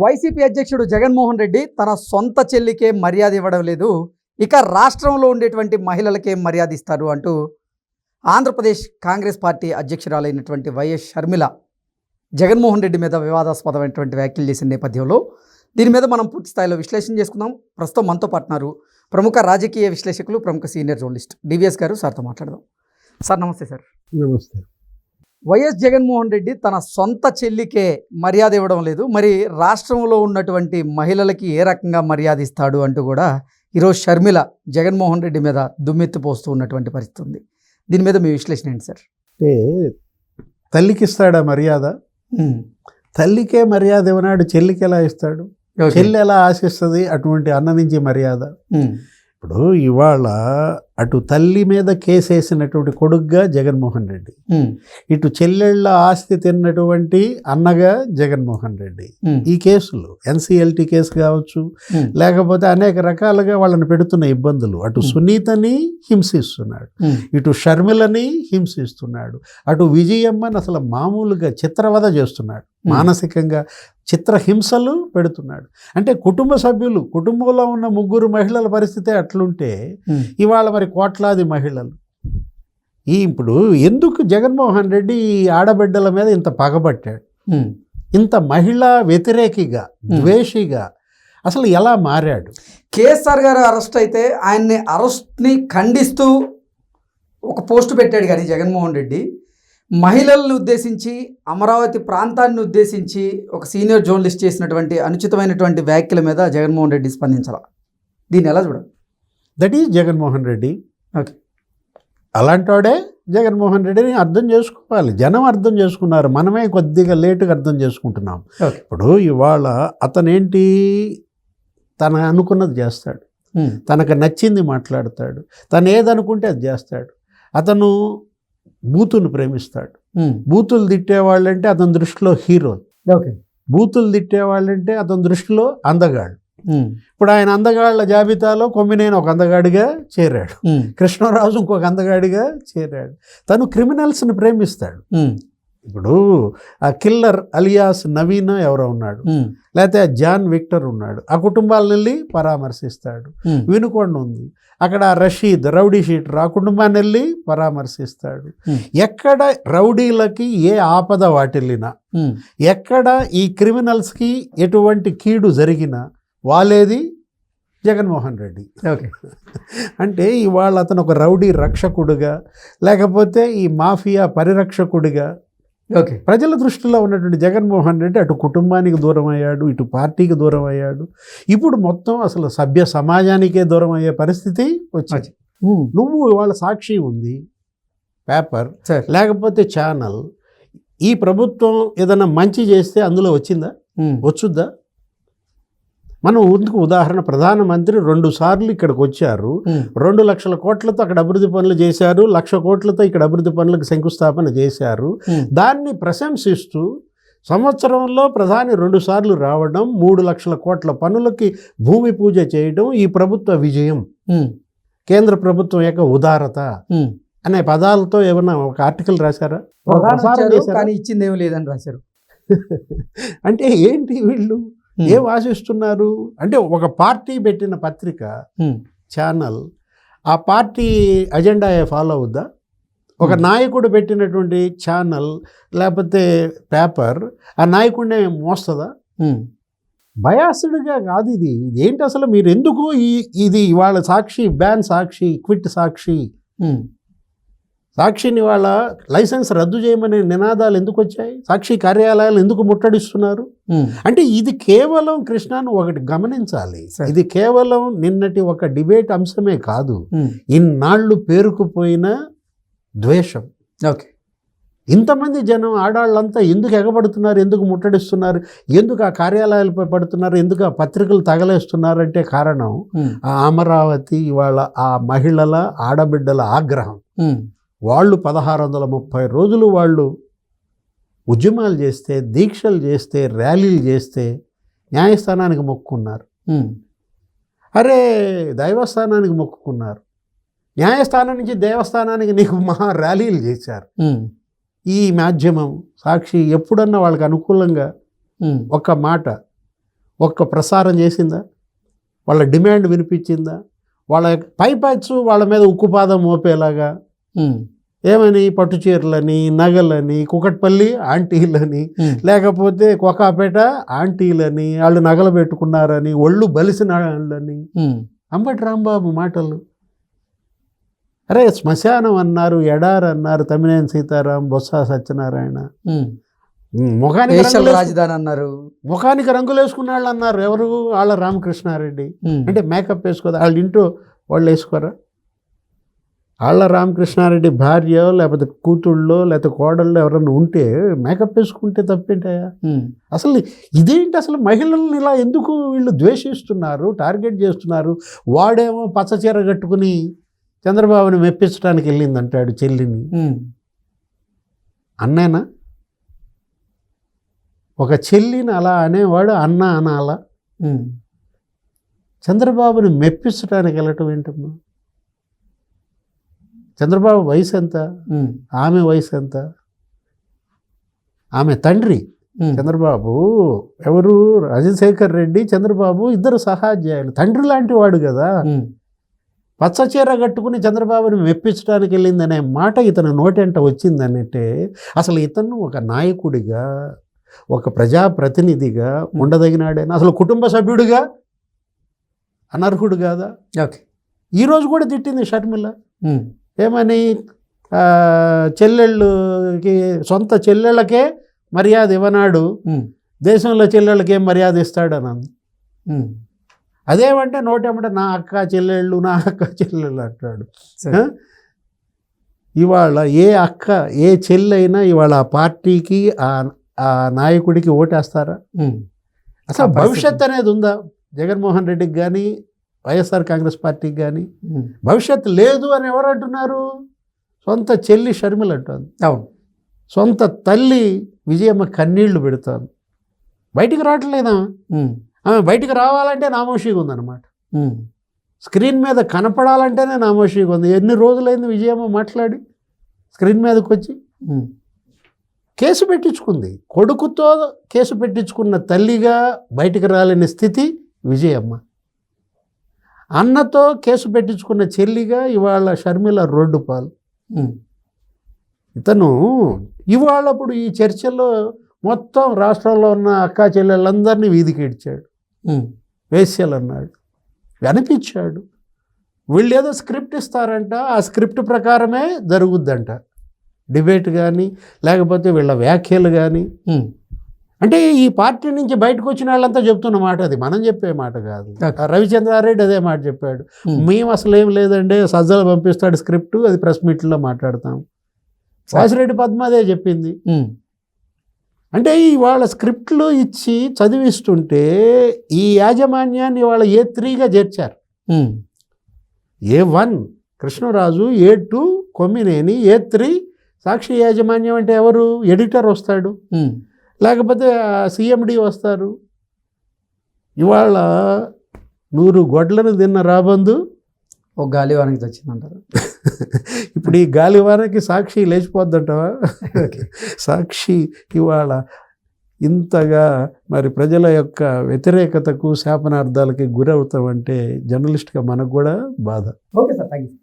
YCP అధ్యక్షుడు జగన్మోహన్ రెడ్డి తన సొంత చెల్లికే మర్యాద ఇవ్వడం లేదు. ఇక రాష్ట్రంలో ఉండేటువంటి మహిళలకే మర్యాద ఇస్తారు అంటూ ఆంధ్రప్రదేశ్ కాంగ్రెస్ పార్టీ అధ్యక్షురాలైనటువంటి వైఎస్ షర్మిల జగన్మోహన్ రెడ్డి మీద వివాదాస్పదమైనటువంటి వ్యాఖ్యలు చేసిన నేపథ్యంలో దీని మీద మనం పూర్తి స్థాయిలో విశ్లేషణ చేసుకుందాం. ప్రస్తుతం మనతో పాటున్నారు ప్రముఖ రాజకీయ విశ్లేషకులు ప్రముఖ సీనియర్ జర్నలిస్ట్ డివిఎస్ గారు. సార్తో మాట్లాడదాం. సార్ నమస్తే సార్. నమస్తే. వైఎస్ జగన్మోహన్ రెడ్డి తన సొంత చెల్లికే మర్యాద ఇవ్వడం లేదు. మరి రాష్ట్రంలో ఉన్నటువంటి మహిళలకి ఏ రకంగా మర్యాద ఇస్తాడు అంటూ కూడా ఈరోజు షర్మిల జగన్మోహన్ రెడ్డి మీద దుమ్మెత్తిపోస్తూ ఉన్నటువంటి పరిస్థితి ఉంది. దీని మీద మీ విశ్లేషణ ఏంటి సార్? అంటే తల్లికి ఇస్తాడా మర్యాద? తల్లికే మర్యాద ఇవ్వనాడు చెల్లికి ఎలా ఇస్తాడు? చెల్లి ఎలా ఆశిస్తుంది అటువంటి అన్న నుంచి మర్యాద? ఇప్పుడు ఇవాళ అటు తల్లి మీద కేసేసినటువంటి కొడుగ్గా జగన్మోహన్ రెడ్డి ఇటు చెల్లెళ్ళ ఆస్తి తిన్నటువంటి అన్నగా జగన్మోహన్ రెడ్డి. ఈ కేసులు ఎన్సిఎల్టీ కేసు కావచ్చు లేకపోతే అనేక రకాలుగా వాళ్ళని పెడుతున్న ఇబ్బందులు. అటు సునీతని హింసిస్తున్నాడు ఇటు షర్మిలని హింసిస్తున్నాడు అటు విజయమ్మని అసలు మామూలుగా చిత్రవద చేస్తున్నాడు. మానసికంగా చిత్రహింసలు పెడుతున్నాడు. అంటే కుటుంబ సభ్యులు కుటుంబంలో ఉన్న ముగ్గురు మహిళల పరిస్థితి అట్లుంటే ఇవాళ మరి కోట్లాది మహిళలు. ఈ ఇప్పుడు ఎందుకు జగన్మోహన్ రెడ్డి ఈ ఆడబిడ్డల మీద ఇంత పగబట్టాడు? ఇంత మహిళా వ్యతిరేకిగా ద్వేషిగా అసలు ఎలా మారాడు? కేఎస్ఆర్ గారు అరెస్ట్ అయితే ఆయన్ని అరెస్ట్ని ఖండిస్తూ ఒక పోస్ట్ పెట్టాడు కానీ జగన్మోహన్ రెడ్డి. మహిళలను ఉద్దేశించి అమరావతి ప్రాంతాన్ని ఉద్దేశించి ఒక సీనియర్ జర్నలిస్ట్ చేసినటువంటి అనుచితమైనటువంటి వ్యాఖ్యల మీద జగన్మోహన్ రెడ్డి స్పందించాల. దీన్ని ఎలా చూడాలి that is Jaganmohan Reddy. Okay. అలాంటోడే Jaganmohan రెడ్డిని అర్థం చేసుకోవాలి. జనం అర్థం చేసుకున్నారు. మనమే కొద్దిగా లేటుగా అర్థం చేసుకుంటున్నాం. ఇప్పుడు ఇవాళ అతనేంటి? తన అనుకున్నది చేస్తాడు. తనకు నచ్చింది మాట్లాడతాడు. తను ఏదనుకుంటే అది చేస్తాడు. అతను బూతును ప్రేమిస్తాడు. బూతులు తిట్టేవాళ్ళంటే అతని దృష్టిలో హీరో. ఓకే. బూతులు తిట్టేవాళ్ళంటే అతని దృష్టిలో అందగాడు ఇప్పుడు ఆయన అందగాళ్ళ జాబితాలో కొమ్మినేని ఒక అందగాడిగా చేరాడు. కృష్ణరాజు ఇంకొక అందగాడిగా చేరాడు. తను క్రిమినల్స్ని ప్రేమిస్తాడు. ఇప్పుడు ఆ కిల్లర్ అలియాస్ నవీన్ ఎవరో ఉన్నాడు. లేకపోతే ఆ జాన్ విక్టర్ ఉన్నాడు. ఆ కుటుంబాలను వెళ్ళి పరామర్శిస్తాడు వినుకొండ ఉంది. అక్కడ రషీద్ రౌడీ షీటర్ ఆ కుటుంబాన్ని వెళ్ళి పరామర్శిస్తాడు ఎక్కడ రౌడీలకి ఏ ఆపద వాటిల్లినా ఎక్కడ ఈ క్రిమినల్స్కి ఎటువంటి కీడు జరిగినా వాళ్ళేది జగన్మోహన్ రెడ్డి. ఓకే. అంటే ఇవాళ అతను ఒక రౌడీ రక్షకుడుగా లేకపోతే ఈ మాఫియా పరిరక్షకుడిగా ఓకే. ప్రజల దృష్టిలో ఉన్నటువంటి జగన్మోహన్ రెడ్డి అటు కుటుంబానికి దూరం అయ్యాడు ఇటు పార్టీకి దూరం అయ్యాడు. ఇప్పుడు మొత్తం అసలు సభ్య సమాజానికే దూరం అయ్యే పరిస్థితి వచ్చింది. నువ్వు ఇవాళ సాక్షి ఉంది పేపర్ లేకపోతే ఛానల్. ఈ ప్రభుత్వం ఏదైనా మంచి చేస్తే అందులో వచ్చిందా? వచ్చుద్దా? మనం ఎందుకు ఉదాహరణ ప్రధానమంత్రి రెండు సార్లు ఇక్కడికి వచ్చారు. రెండు లక్షల కోట్లతో అక్కడ అభివృద్ధి పనులు చేశారు లక్ష కోట్లతో ఇక్కడ అభివృద్ధి పనులకు శంకుస్థాపన చేశారు. దాన్ని ప్రశంసిస్తూ సంవత్సరంలో ప్రధాని రెండు సార్లు రావడం మూడు లక్షల కోట్ల పనులకి భూమి పూజ చేయడం ఈ ప్రభుత్వ విజయం. కేంద్ర ప్రభుత్వం యొక్క ఉదారత. అనే పదాలతో ఏమన్నా ఒక ఆర్టికల్ రాశారా? కానీ ఇచ్చింది ఏమి లేదని రాశారు. అంటే ఏంటి వీళ్ళు? ఏం ఆశిస్తున్నారు? అంటే ఒక పార్టీ పెట్టిన పత్రిక ఛానల్ ఆ పార్టీ అజెండా ఫాలో అవుద్దా? ఒక నాయకుడు పెట్టినటువంటి ఛానల్ లేకపోతే పేపర్ ఆ నాయకుడిని మోస్తుందా? బయాస్డ్గా కాదు ఇది. ఇదేంటి అసలు? మీరు ఎందుకు ఈ ఇది ఇవాళ సాక్షి బ్యాన్ సాక్షి క్విట్ సాక్షి? సాక్షిని ఇవాళ లైసెన్స్ రద్దు చేయమనే నినాదాలు ఎందుకు వచ్చాయి? సాక్షి కార్యాలయాలు ఎందుకు ముట్టడిస్తున్నారు? అంటే ఇది కేవలం కృష్ణను ఒకటి గమనించాలి. ఇది కేవలం నిన్నటి ఒక డిబేట్ అంశమే కాదు. ఇన్నాళ్ళు పేరుకుపోయిన ద్వేషం. ఓకే. ఇంతమంది జనం ఆడాళ్ళంతా ఎందుకు ఎగబడుతున్నారు? ఎందుకు ముట్టడిస్తున్నారు? ఎందుకు ఆ కార్యాలయాలపై పడుతున్నారు? ఎందుకు ఆ పత్రికలు తగలేస్తున్నారు అంటే కారణం ఆ అమరావతి ఇవాళ ఆ మహిళల ఆడబిడ్డల ఆగ్రహం. వాళ్ళు పదహారు వందల ముప్పై రోజులు వాళ్ళు ఉద్యమాలు చేస్తే దీక్షలు చేస్తే ర్యాలీలు చేస్తే న్యాయస్థానానికి మొక్కుకున్నారు. అరే దైవస్థానానికి మొక్కుకున్నారు. న్యాయస్థానం నుంచి దేవస్థానానికి నీకు మహా ర్యాలీలు చేశారు. ఈ మాధ్యమం సాక్షి ఎప్పుడన్నా వాళ్ళకి అనుకూలంగా ఉమ్, ఒక మాట ఒక్క ప్రసారం చేసిందా? వాళ్ళ డిమాండ్ వినిపించిందా? వాళ్ళ పైపాచ్చు వాళ్ళ మీద ఉక్కుపాదం మోపేలాగా ఏమని? పట్టు చీరలని నగలని కుకట్పల్లి ఆంటీలని లేకపోతే కొకాపేట ఆంటీలని వాళ్ళు నగలు పెట్టుకున్నారని ఒళ్ళు బలిసిన వాళ్ళని ఉమ్, అంబటి రాంబాబు మాటలు. అరే శ్మశానం అన్నారు ఎడార్ అన్నారు తమ్మినేని సీతారాం బొత్స సత్యనారాయణ. ముఖానికి రాజధాని అన్నారు. ముఖానికి రంగులు వేసుకున్న వాళ్ళు అన్నారు. ఎవరు? వాళ్ళ రామకృష్ణారెడ్డి. అంటే మేకప్ వేసుకోదా వాళ్ళ ఇంటో వాళ్ళు వేసుకోరా? వాళ్ళ రామకృష్ణారెడ్డి భార్య లేకపోతే కూతుళ్ళో లేకపోతే కోడళ్ళు ఎవరన్నా ఉంటే మేకప్ వేసుకుంటే తప్పేంటయా అసలు ఇదేంటి అసలు మహిళల్ని ఇలా ఎందుకు వీళ్ళు ద్వేషిస్తున్నారు టార్గెట్ చేస్తున్నారు? వాడేమో పచ్చ చీర కట్టుకుని చంద్రబాబుని మెప్పించడానికి వెళ్ళింది అంటాడు చెల్లిని అన్నేనా? ఒక చెల్లిని అలా అనేవాడు అన్న అనాలా? చంద్రబాబుని మెప్పించడానికి వెళ్ళటం ఏంటమ్మా? చంద్రబాబు వయసు ఎంత ఆమె వయసు ఎంత ఆమె తండ్రి చంద్రబాబు. ఎవరు? రాజశేఖర్ రెడ్డి చంద్రబాబు ఇద్దరు సహాధ్యాయులు. తండ్రి లాంటి వాడు కదా. ఉమ్, పచ్చ చీర కట్టుకుని చంద్రబాబుని మెప్పించడానికి వెళ్ళిందనే మాట ఇతని నోటెంట వచ్చిందనంటే అసలు ఇతను ఒక నాయకుడిగా ఒక ప్రజాప్రతినిధిగా ఉండదగినాడేనా? అసలు కుటుంబ సభ్యుడిగా? అనర్హుడు కాదా? ఓకే. ఈరోజు కూడా తిట్టింది షర్మిల. ఏమని? చెల్లెళ్ళకి సొంత చెల్లెళ్ళకే మర్యాద ఇవ్వనాడు. దేశంలో చెల్లెళ్ళకి ఏం మర్యాద ఇస్తాడని అంది ఉమ్, అదేమంటే నోటేమంటే నా అక్క చెల్లెళ్ళు నా అక్క చెల్లెళ్ళు అంటాడు? ఇవాళ ఏ అక్క ఏ చెల్లైనా ఇవాళ ఆ పార్టీకి ఆ నాయకుడికి ఓటేస్తారా? అసలు. భవిష్యత్ అనేది ఉందా? జగన్మోహన్ రెడ్డికి కానీ వైఎస్ఆర్ కాంగ్రెస్ పార్టీకి కానీ ఉమ్, భవిష్యత్ లేదు అని ఎవరు అంటున్నారు? సొంత చెల్లి షర్మిల అంటుంది. అవును. సొంత తల్లి విజయమ్మ కన్నీళ్ళు పెడుతోంది. బయటికి రావట్లేదా? ఆమె బయటికి రావాలంటే నామోషిగా ఉందన్నమాట. స్క్రీన్ మీద కనపడాలంటేనే నామోషిగా ఉంది. ఎన్ని రోజులైంది విజయమ్మ మాట్లాడి స్క్రీన్ మీదకి వచ్చి కేసు పెట్టించుకుంది. కొడుకుతో కేసు పెట్టించుకున్న తల్లిగా బయటికి రాలేని స్థితి విజయమ్మ. అన్నతో కేసు పెట్టించుకున్న చెల్లిగా ఇవాళ షర్మిల రోడ్డు పాలు. ఉమ్, ఇతను ఇవాళప్పుడు ఈ చర్చలో మొత్తం రాష్ట్రంలో ఉన్న అక్కా చెల్లెళ్ళందరినీ వీధికి ఇడ్చాడు. అన్నాడు అనిపించాడు వీళ్ళు ఏదో స్క్రిప్ట్ ఇస్తారంట. ఆ స్క్రిప్ట్ ప్రకారమే జరుగుద్దంట. డిబేట్ కానీ లేకపోతే వీళ్ళ వ్యాఖ్యలు కానీ అంటే ఈ పార్టీ నుంచి బయటకు వచ్చిన వాళ్ళంతా చెప్తున్న మాట అది. మనం చెప్పే మాట కాదు. రవిచంద్రారెడ్డి అదే మాట చెప్పాడు. మేము అసలు ఏం లేదండి సజ్జలు పంపిస్తాడు స్క్రిప్ట్ అది ప్రెస్ మీట్లో మాట్లాడతాం. వాసిరెడ్డి పద్మ అదే చెప్పింది. అంటే ఇవాళ స్క్రిప్ట్లు ఇచ్చి చదివిస్తుంటే ఈ యాజమాన్యాన్ని వాళ్ళ ఏ త్రీగా చేర్చారు? A one Krishnaraju A two Kommineni A three Sakshi యాజమాన్యం అంటే ఎవరు? ఎడిటర్ వస్తాడు. లేకపోతే సిఎండి వస్తారు. ఇవాళ నూరు గొడ్లను తిన్న రాబందు ఒక గాలి వానికి వచ్చిందంటారు ఇప్పుడు ఈ గాలివానకి సాక్షి లేచిపోద్దంటావా? సాక్షి ఇవాళ ఇంతగా మరి ప్రజల యొక్క వ్యతిరేకతకు శాపనార్థాలకి గురవుతామంటే జర్నలిస్ట్గా మనకు కూడా బాధ. Okay sir thank you